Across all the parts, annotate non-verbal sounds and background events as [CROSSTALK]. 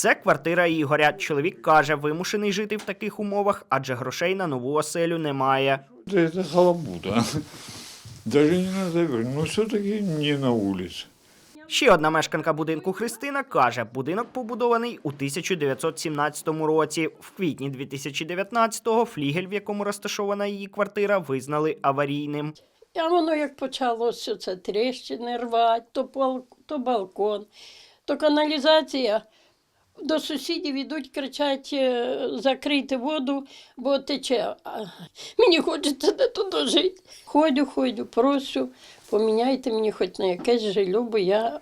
Це квартира Ігоря. Чоловік каже, вимушений жити в таких умовах, адже грошей на нову оселю немає. Да это халабуда. [LAUGHS] Даже не говорить, но все-таки не на улице. Ще одна мешканка будинку Христина каже, будинок побудований у 1917 році. В квітні 2019-го флігель, в якому розташована її квартира, визнали аварійним. А воно як почалося, це тріщини рвати, то, пол, то балкон, то каналізація. До сусідів ідуть, кричать, е, закрийте воду, бо тече. Мені хочеться де туди жити. Ходю, ходю, прошу, поміняйте мені хоч на якесь жилье, бо я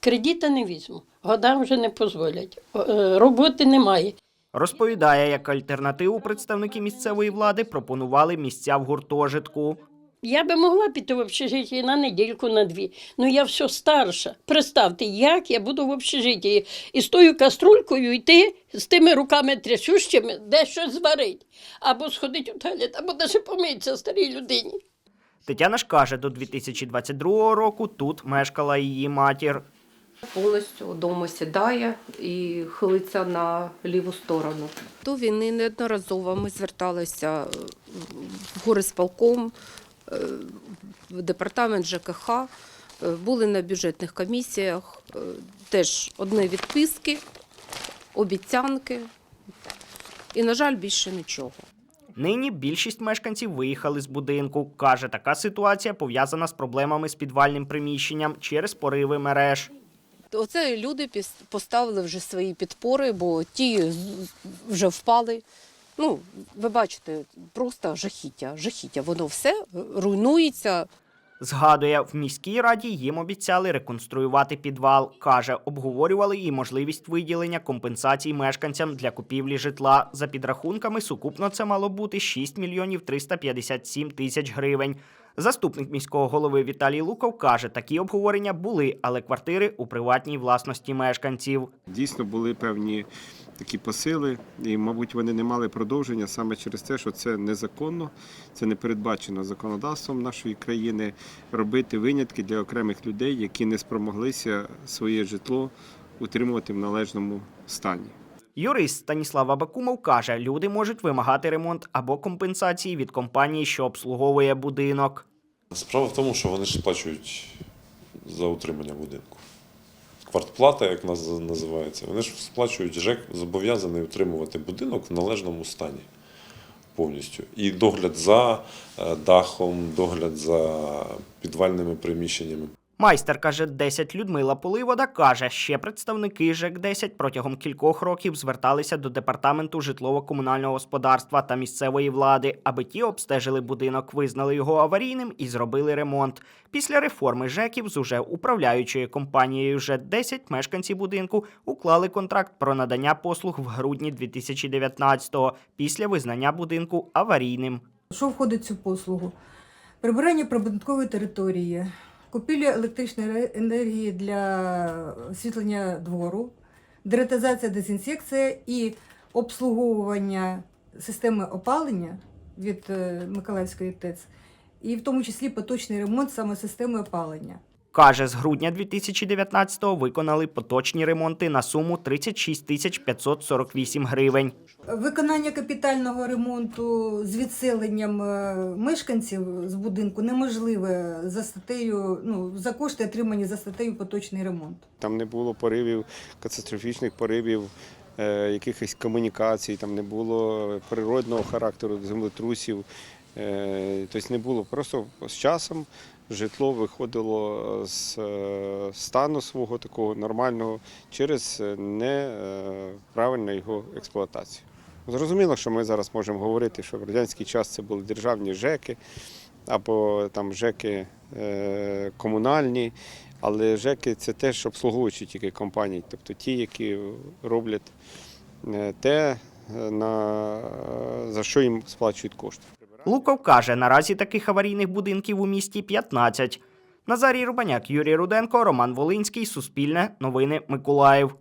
кредита не візьму. Годам вже не дозволять. Е, Роботи немає. Розповідає, як альтернативу представники місцевої влади пропонували місця в гуртожитку. Я би могла піти в общежитие на недільку, на дві. Ну я все старша. Представте, як я буду в общежитті і з тою каструлькою йти з тими руками трясущими, де щось зварить. Або сходить у туалет, або навіть помитися старій людині. Тетяна ж каже, до 2022 року тут мешкала її матір. повністю вдома сідає і хилиться на ліву сторону. До війни неодноразово ми зверталися е, в горисполком, департамент ЖКХ, е, були на бюджетних комісіях, е, теж одні відписки, обіцянки. І, на жаль, більше нічого. Нині більшість мешканців виїхали з будинку. Каже, така ситуація пов'язана з проблемами з підвальним приміщенням через пориви мереж. Оце люди поставили вже свої підпори, бо ті вже впали. Ну, ви бачите, просто жахіття, жахіття. Воно все руйнується. Згадує, в міській раді їм обіцяли реконструювати підвал. Каже, обговорювали і можливість виділення компенсацій мешканцям для купівлі житла. За підрахунками, сукупно це мало бути 6 мільйонів 357 тисяч гривень. Заступник міського голови Віталій Луков каже, такі обговорення були, але квартири у приватній власності мешканців. Дійсно були певні такі посили, і, мабуть, вони не мали продовження саме через те, що це незаконно, це не передбачено законодавством нашої країни робити винятки для окремих людей, які не спромоглися своє житло утримувати в належному стані. Юрист Станіслав Абакумов каже, люди можуть вимагати ремонт або компенсації від компанії, що обслуговує будинок. Справа в тому, що вони ж сплачують за утримання будинку. Квартплата, як нас називається, вони ж сплачують ЖЕК зобов'язаний утримувати будинок в належному стані повністю. І догляд за е, дахом, догляд за підвальними приміщеннями. Майстер каже, 10 Людмила Поливода каже, ще представники ЖЕК-10 протягом кількох років зверталися до департаменту житлово-комунального господарства та місцевої влади, аби ті обстежили будинок, визнали його аварійним і зробили ремонт. Після реформи ЖЕКів з уже управляючою компанією ЖЕК-10 мешканці будинку уклали контракт про надання послуг в грудні 2019-го після визнання будинку аварійним. Що входить в цю послугу? Прибирання прибудинкової території, купівля електричної енергії для освітлення двору, деретизація, дезінсекція і обслуговування системи опалення від е, Миколаївської ТЕЦ, і в тому числі поточний ремонт саме системи опалення. Каже, з грудня 2019-го виконали поточні ремонти на суму 36 тисяч 548 гривень. Виконання капітального ремонту з відселенням е, мешканців з будинку неможливе за статтею, ну, за кошти отримані за статтею поточний ремонт. Там не було поривів, катастрофічних поривів, е, якихось комунікацій, там не було природного характеру, землетрусів. Е, тобто не було. Просто з часом житло виходило з е, стану свого такого нормального через неправильну його експлуатацію. Зрозуміло, що ми зараз можемо говорити, що в радянський час це були державні ЖЕКи або там ЖЕКи е, комунальні. Але ЖЕКи це теж обслуговуючі тільки компанії, тобто ті, які роблять е, те, е, на, за що їм сплачують кошти. Луков каже, наразі таких аварійних будинків у місті 15. Назарій Рубаняк, Юрій Руденко, Роман Волинський, Суспільне, Новини Миколаїв.